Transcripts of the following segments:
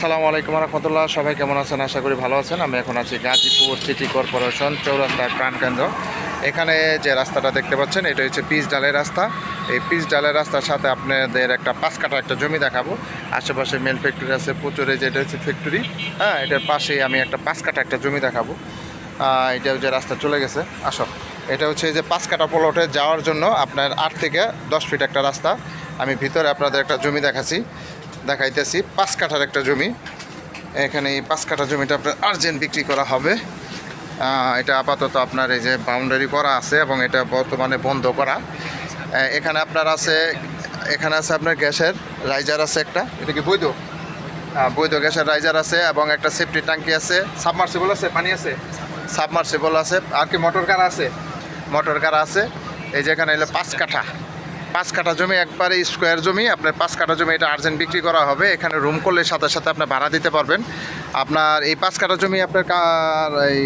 আসসালামু আলাইকুম রহমতুল্লাহ। সবাই কেমন আছেন? আশা করি ভালো আছেন। আমি এখন আছি গাজীপুর সিটি কর্পোরেশন চৌরাস্তার প্রাণকেন্দ্র এখানে যে রাস্তাটা দেখতে পাচ্ছেন, এটা হচ্ছে পিচ ডালের রাস্তা। এই পিচ ডালের রাস্তার সাথে আপনাদের একটা পাঁচ কাটা একটা জমি দেখাবো। আশেপাশে মেল ফ্যাক্টরি আছে, প্রচুরে যেটা হচ্ছে ফ্যাক্টরি হ্যাঁ এটার পাশেই আমি একটা পাঁচ কাটা একটা জমি দেখাবো। এটা যে রাস্তা চলে গেছে। আসো। এটা হচ্ছে যে পাঁচ কাটা প্লটে যাওয়ার জন্য আপনার আট থেকে দশ ফিট একটা রাস্তা। আমি ভিতরে আপনাদের একটা জমি দেখাচ্ছি। দেখাইতেছি। পাঁচ কাঠার একটা জমি। এখানে এই পাঁচ কাঠা জমিটা আপনার আর্জেন্ট বিক্রি করা হবে। এটা আপাতত আপনার এই যে বাউন্ডারি করা আছে এবং এটা বর্তমানে বন্ধ করা। এখানে আপনার আছে, এখানে আছে আপনার গ্যাসের রাইজার আছে একটা। এটা কি বৈধ? বৈধ গ্যাসের রাইজার আছে এবং একটা সেফটি ট্যাঙ্কি আছে। সাবমার্সিবল আছে? পানি আছে? সাবমার্সিবল আছে। আর কি মোটর কার আছে? মোটর কার আছে। এই যে এখানে এলো পাঁচ কাঠা। পাঁচ কাঠা জমি, একবারে স্কোয়ার জমি। আপনার পাঁচ কাটা জমি এটা আর্জেন্ট বিক্রি করা হবে। এখানে রুম করলে সাথে সাথে আপনি ভাড়া দিতে পারবেন। আপনার এই পাঁচ কাঠা জমি আপনার এই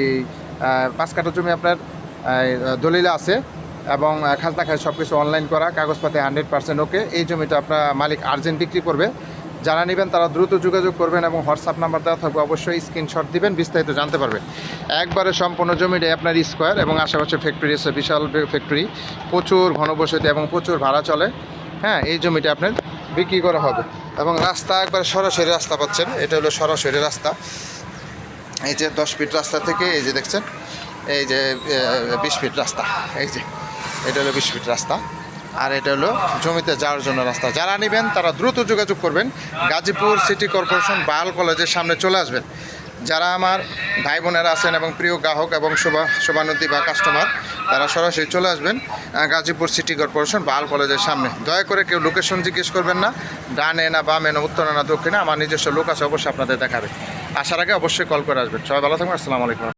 পাঁচ কাঠা জমি আপনার দলিল আছে এবং খাজনা খাজ সব কিছু অনলাইন করা কাগজপাতি হান্ড্রেড পার্সেন্ট ওকে এই জমিটা আপনার মালিক আর্জেন্ট বিক্রি করবে। যারা নেবেন তারা দ্রুত যোগাযোগ করবেন এবং হোয়াটসঅ্যাপ নাম্বার দেওয়া থাকবে। অবশ্যই স্ক্রিনশট দিবেন, বিস্তারিত জানতে পারবেন। একবারে সম্পূর্ণ জমিটাই আপনার স্কোয়ার এবং আশেপাশে ফ্যাক্টরি আছে, বিশাল ফ্যাক্টরি প্রচুর ঘনবসতি এবং প্রচুর ভাড়া চলে। হ্যাঁ এই জমিটা আপনার বিক্রি করা হবে। এবং রাস্তা একবারে সরাসরি রাস্তা পাচ্ছেন। এটা হলো সরাসরি রাস্তা। এই যে দশ ফিট রাস্তা থেকে, এই যে দেখছেন, এই যে বিশ ফিট রাস্তা। এই যে, এটা হলো বিশ ফিট রাস্তা। আর এটা হলো জমিতে যাওয়ার জন্য রাস্তা। যারা নেবেন, তারা দ্রুত যোগাযোগ করবেন। গাজীপুর সিটি কর্পোরেশন বাল কলেজের সামনে চলে আসবেন। যারা আমার ভাই বোনেরা আছেন এবং প্রিয় গ্রাহক এবং শোভা শোভানন্দী বা কাস্টমার তারা সরাসরি চলে আসবেন গাজীপুর সিটি কর্পোরেশন বাল কলেজের সামনে। দয়া করে কেউ লোকেশন জিজ্ঞেস করবেন না। ডানে না বামে না উত্তরে না দক্ষিণে, আমার নিজস্ব লোক আছে, অবশ্যই আপনাদের দেখাবে। আসার আগে অবশ্যই কল করে আসবেন। সবাই ভালো থাকবেন, আসসালামু আলাইকুম।